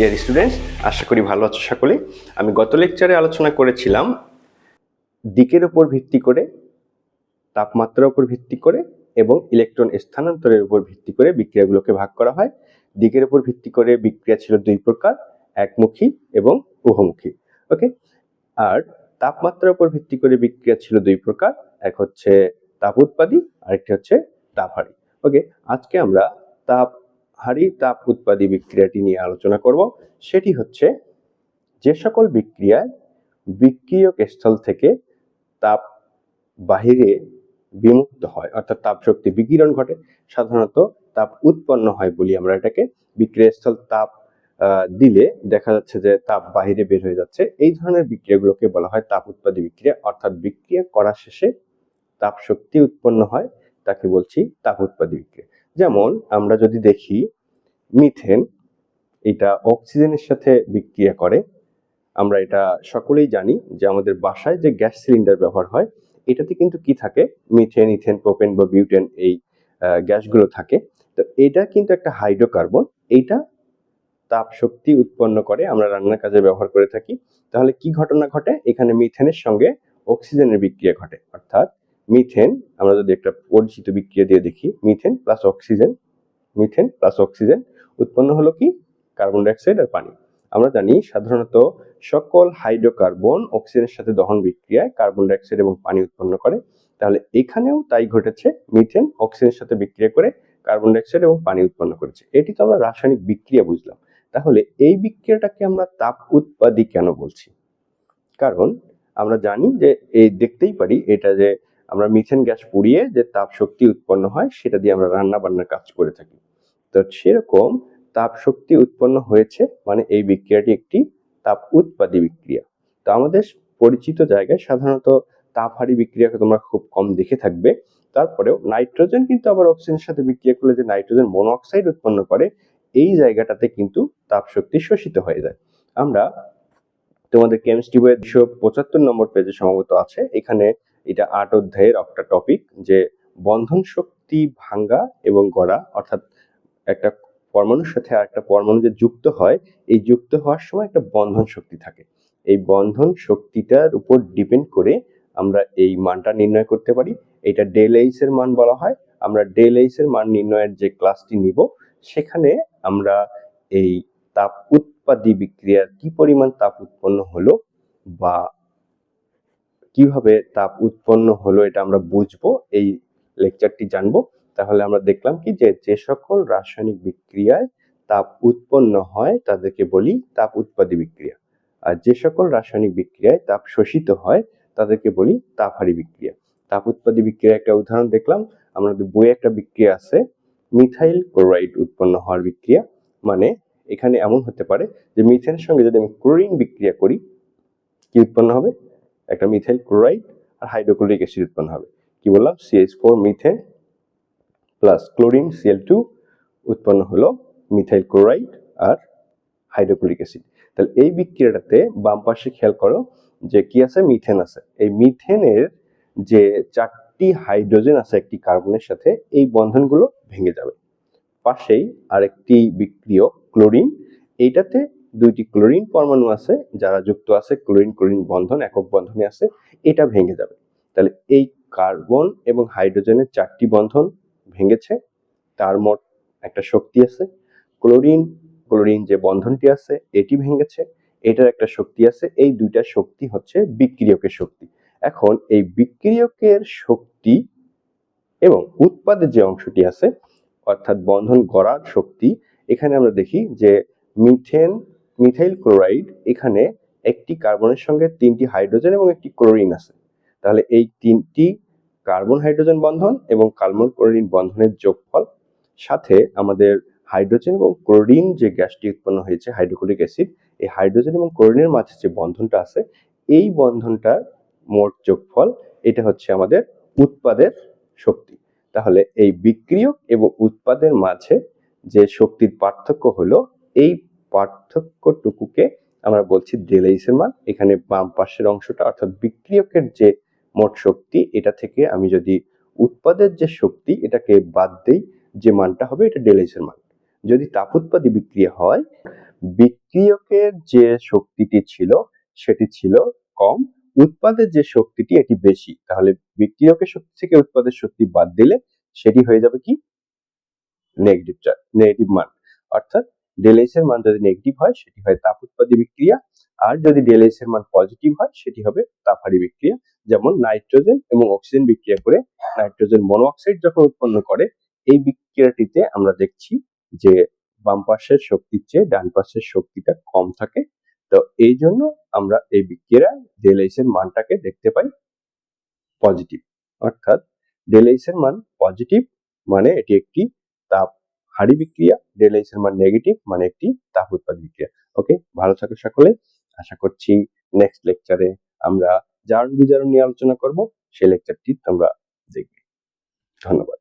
Dear students আশা করি ভালো আছো সকলে আমি গত লেকচারে আলোচনা করেছিলাম দিকের উপর ভিত্তি করে, তাপমাত্রার উপর ভিত্তি করে এবং ইলেকট্রন স্থানান্তরের উপর ভিত্তি করে বিক্রিয়াগুলোকে ভাগ করা হয়। দিকের উপর ভিত্তি করে বিক্রিয়া ছিল দুই প্রকার, একমুখী এবং উহমুখী। ওকে আর তাপমাত্রার উপর ভিত্তি করে বিক্রিয়া ছিল দুই প্রকার, এক হচ্ছে তাপ উৎপাদী, আরেকটি হচ্ছে তাপহারী ওকে আজকে আমরা তাপ হারি তাপ উৎপাদী বিক্রিয়াটি নিয়ে আলোচনা করব। সেটি হচ্ছে যে সকল বিক্রিয়ায় বিক্রিয়ক স্থল থেকে তাপ বাহিরে বিমুক্ত হয়, অর্থাৎ তাপ শক্তি বিকিরণ ঘটে। সাধারণত তাপ উৎপন্ন হয় বলি আমরা এটাকে। বিক্রিয়া স্থল তাপ দিলে দেখা যাচ্ছে যে তাপ বাহিরে বের হয়ে যাচ্ছে। এই ধরনের বিক্রিয়াগুলোকে বলা হয় তাপ উৎপাদী বিক্রিয়া। অর্থাৎ বিক্রিয়া করা শেষে তাপ শক্তি উৎপন্ন হয়, তাকে বলছি তাপ উৎপাদী বিক্রিয়া। যেমন আমরা যদি দেখি, মিথেন, এটা অক্সিজেনের সাথে বিক্রিয়া করে। আমরা এটা সকলেই জানি যে আমাদের বাসায় যে গ্যাস সিলিন্ডার ব্যবহার হয়, এটাতে কিন্তু কি থাকে? মিথেন, ইথেন, প্রোপেন বা বিউটেন এই গ্যাসগুলো থাকে। তো এটা কিন্তু একটা হাইড্রোকার্বন, এইটা তাপ শক্তি উৎপন্ন করে, আমরা রান্নার কাজে ব্যবহার করে থাকি। তাহলে কি ঘটনা ঘটে? এখানে মিথেনের সঙ্গে অক্সিজেনের বিক্রিয়া ঘটে। অর্থাৎ মিথেন, আমরা যদি একটা পরিচিত বিক্রিয়া দিয়ে দেখি, methane plus oxygen methane plus oxygen উৎপন্ন হলো কি? কার্বন ডাইঅক্সাইড আর পানি। আমরা জানি সাধারণত সকল হাইড্রোকার্বন অক্সিজেনের সাথে দহন বিক্রিয়ায় কার্বন ডাইঅক্সাইড এবং পানি উৎপন্ন করে। তাহলে এখানেও তাই ঘটেছে, মিথেন অক্সিজেনের সাথে বিক্রিয়া করে কার্বন ডাইঅক্সাইড এবং পানি উৎপন্ন করেছে। এটি তো আমরা রাসায়নিক বিক্রিয়া বুঝলাম। তাহলে এই বিক্রিয়াটাকে আমরা তাপ উৎপাদী কেন বলছি? কারণ আমরা জানি যে, এই দেখতেই পারি এটা যে আমরা মিথেন গ্যাস পুড়িয়ে যে তাপ শক্তি উৎপন্ন হয়, সেটা দিয়ে আমরা রান্না বান্নার কাজ করে থাকি। তো সেরকম তাপ শক্তি উৎপন্ন হয়েছে মানে এই বিক্রিয়াটি একটি তাপ উৎপাদী বিক্রিয়া। তো আমাদের পরিচিত জায়গায় সাধারণত তাপহারী বিক্রিয়াকে তোমরা খুব কম দেখে থাকবে। তারপরেও নাইট্রোজেন কিন্তু আবার অক্সিজেনের সাথে বিক্রিয়া করলে যে নাইট্রোজেন মনোঅক্সাইড উৎপন্ন করে, এই জায়গাটাতে কিন্তু তাপ শক্তি শোষিত হয়ে যায়। আমরা তোমাদের কেমিস্ট্রি বইয়ের দুশো পঁচাত্তর নম্বর পেজে সম্ভবত আছে। এখানে এটা আট অধ্যায়ের একটা টপিক যে বন্ধন শক্তি ভাঙ্গা এবং গড়া, অর্থাৎ একটা পরমাণুর সাথে আর একটা পরমাণু যে যুক্ত হয়, এই যুক্ত হওয়ার সময় একটা বন্ধন শক্তি থাকে। এই বন্ধন শক্তিটার উপর ডিপেন্ড করে আমরা এই মানটা নির্ণয় করতে পারি। এটা ডেল এইচ এর মান বলা হয়। আমরা ডেল এইচ এর মান নির্ণয়ের যে ক্লাসটি নিব, সেখানে আমরা এই তাপ উৎপাদী বিক্রিয়ার কি পরিমাণ তাপ উৎপন্ন হলো বা কীভাবে তাপ উৎপন্ন হলো এটা আমরা বুঝব, এই লেকচারটি জানব। তাহলে আমরা দেখলাম কি যে যে সকল রাসায়নিক বিক্রিয়ায় তাপ উৎপন্ন হয় তাদেরকে বলি তাপ উৎপাদী বিক্রিয়া। আর যে সকল রাসায়নিক বিক্রিয়ায় তাপ শোষিত হয় তাদেরকে বলি তাপহারী বিক্রিয়া। তাপ উৎপাদী বিক্রিয়া একটা উদাহরণ দেখলাম, আমাদের বইয়ে একটা বিক্রিয়া আছে, মিথাইল ক্লোরাইড উৎপন্ন হওয়ার বিক্রিয়া। মানে এখানে এমন হতে পারে যে মিথেনের সঙ্গে যদি আমি ক্লোরিন বিক্রিয়া করি, কি উৎপন্ন হবে? একটা মিথাইল ক্লোরাইড আর হাইড্রোক্লোরিক অ্যাসিড উৎপন্ন হবে। কি বললাম? CH four methane plus chlorine CL two উৎপন্ন হলো মিথাইল ক্লোরাইড আর হাইড্রোক্লোরিক অ্যাসিড তাহলে এই বিক্রিয়াটাতে বাম পাশে খেয়াল করো যে কি আছে? মিথেন আছে। এই মিথেনের যে চারটি হাইড্রোজেন আছে একটি কার্বনের সাথে এই বন্ধনগুলো ভেঙে যাবে। পাশেই আরেকটি বিক্রিয় ক্লোরিন এইটাতে দুইটি ক্লোরিন পরমাণু আছে যারা যুক্ত আছে, ক্লোরিন ক্লোরিন বন্ধন, একক বন্ধনে আছে, এটা ভেঙে যাবে। তাহলে এই কার্বন এবং হাইড্রোজেনের চারটি বন্ধন ভেঙেছে, তার মোট একটা শক্তি আছে, ক্লোরিন ক্লোরিন যে বন্ধনটি আছে, এটি ভেঙেছে, এটার একটা শক্তি আছে, এই দুইটা শক্তি হচ্ছে বিক্রিয়কের শক্তি। এখন এই বিক্রিয়কের শক্তি এবং উৎপাদের যে অংশটি আছে, অর্থাৎ বন্ধন গড়ার শক্তি, এখানে আমরা দেখি যে মিথেন মিথাইল ক্লোরাইড এখানে একটি কার্বনের সঙ্গে তিনটি হাইড্রোজেন এবং একটি ক্লোরিন আছে। তাহলে এই তিনটি কার্বন হাইড্রোজেন বন্ধন এবং কার্বন ক্লোরিন বন্ধনের যোগফল, সাথে আমাদের হাইড্রোজেন এবং ক্লোরিন যে গ্যাসটি উৎপন্ন হয়েছে হাইড্রোক্লোরিক অ্যাসিড, এই হাইড্রোজেন এবং ক্লোরিনের মাঝে যে বন্ধনটা আছে, এই বন্ধনটার মোট যোগফল, এটা হচ্ছে আমাদের উৎপাদের শক্তি। তাহলে এই বিক্রিয়ক এবং উৎপাদের মাঝে যে শক্তির পার্থক্য হলো, এই পার্থক্যটুকুকে আমরা বলছি ডেলাইসের মান। এখানে বাম পাশের অংশটা অর্থাৎ বিক্রিয়কের যে মোট শক্তি, এটা থেকে আমি যদি উৎপাদের যে শক্তি, এটাকে বাদ দেই, যে মানটা হবে এটা ডেলাইসের মান। যদি তাপ উৎপাদী বিক্রিয়া হয়, বিক্রিয়কের যে শক্তিটি ছিল, সেটি ছিল কম। উৎপাদের যে শক্তিটি, এটি বেশি। তাহলে বিক্রিয়কের শক্তি থেকে উৎপাদের শক্তি বাদ দিলে, সেটি হয়ে যাবে কি? নেগেটিভ নেগেটিভ মান। অর্থাৎ ডেল এস এর মান যদি নেগেটিভ হয়, সেটি হয় তাপ উৎপাদী বিক্রিয়া। আর যদি ডেল এস এর মান পজিটিভ হয়, সেটি হবে তাপহারী বিক্রিয়া। যেমন নাইট্রোজেন এবং অক্সিজেন বিক্রিয়া করে নাইট্রোজেন মনোঅক্সাইড যখন উৎপন্ন করে, এই বিক্রিয়াটিতে আমরা দেখছি যে বাম পাশের শক্তির চেয়ে ডান পাশের শক্তিটা কম থাকে। তো এই জন্য আমরা এই বিক্রিয়ায় ডেল এস এর মানটাকে দেখতে পাই পজিটিভ অর্থাৎ ডেল এস এর মান পজিটিভ মানে এটি একটি তাপ হারি বিক্রিয়া, ডেল এইচ এর মান নেগেটিভ মানে একটি তাপ উৎপাদ বিক্রিয়া। ওকে ভালো থাকো সকলে। আশা করছি নেক্সট লেকচারে আমরা জারণ বিজারণ নিয়ে আলোচনা করব সেই লেকচারটি তোমরা দেখবে। ধন্যবাদ।